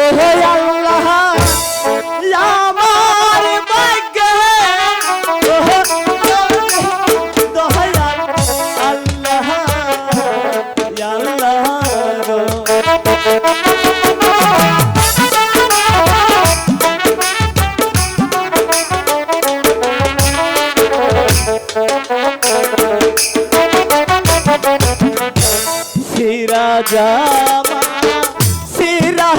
ওহে আল্লাহ আমার ভাগ্যে। দয়াল আল্লাহ আল্লাহ सिरा जामा सिरा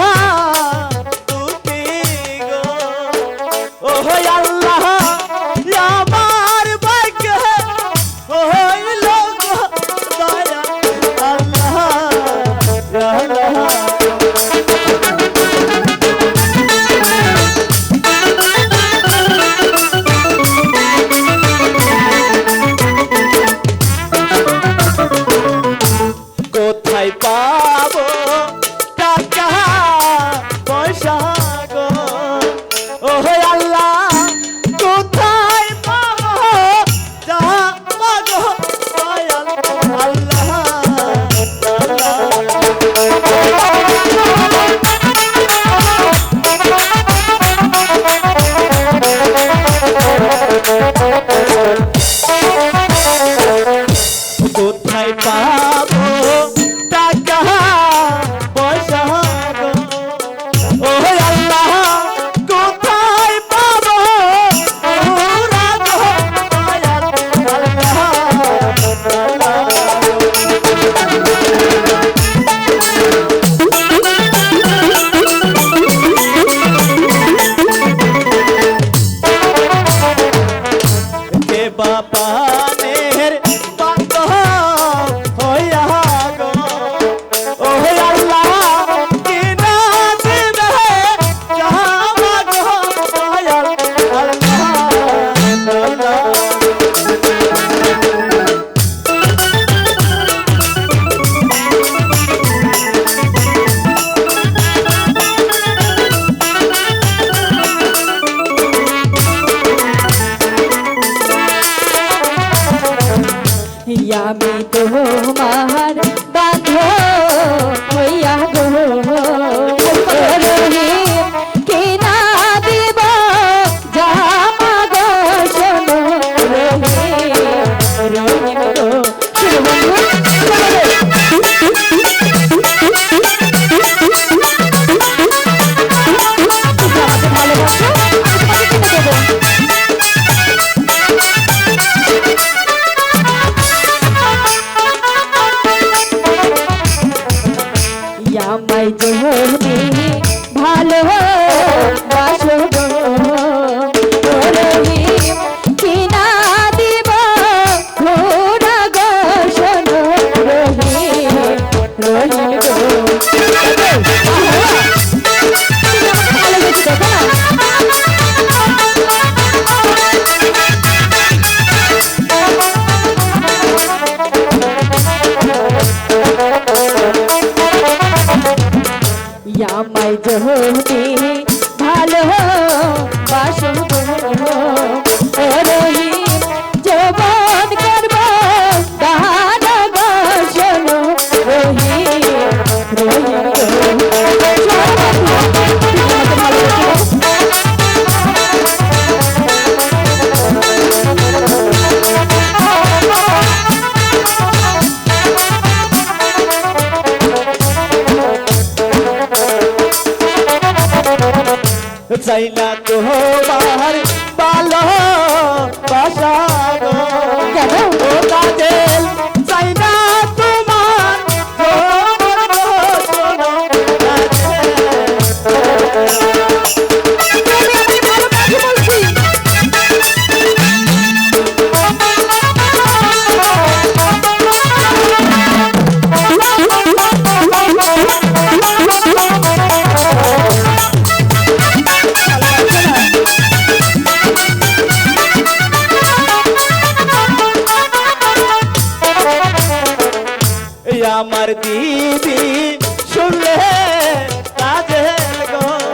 চাই না তোমার ভালো বাসানো কেন? তাদের পৃথিবী শুনলে কাজে গো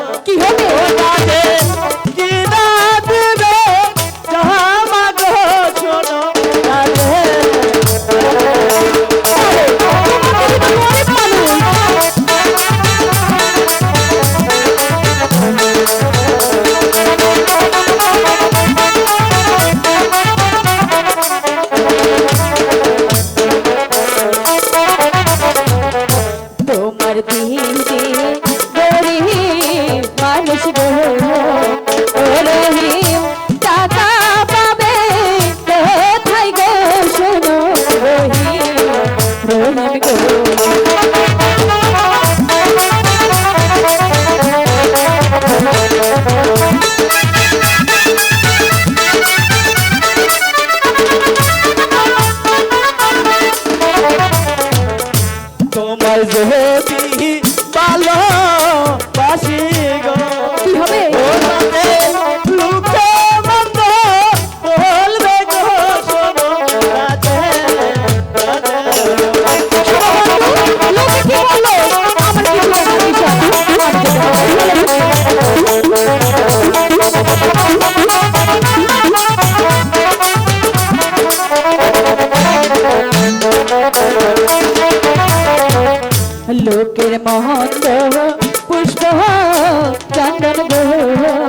নন্দ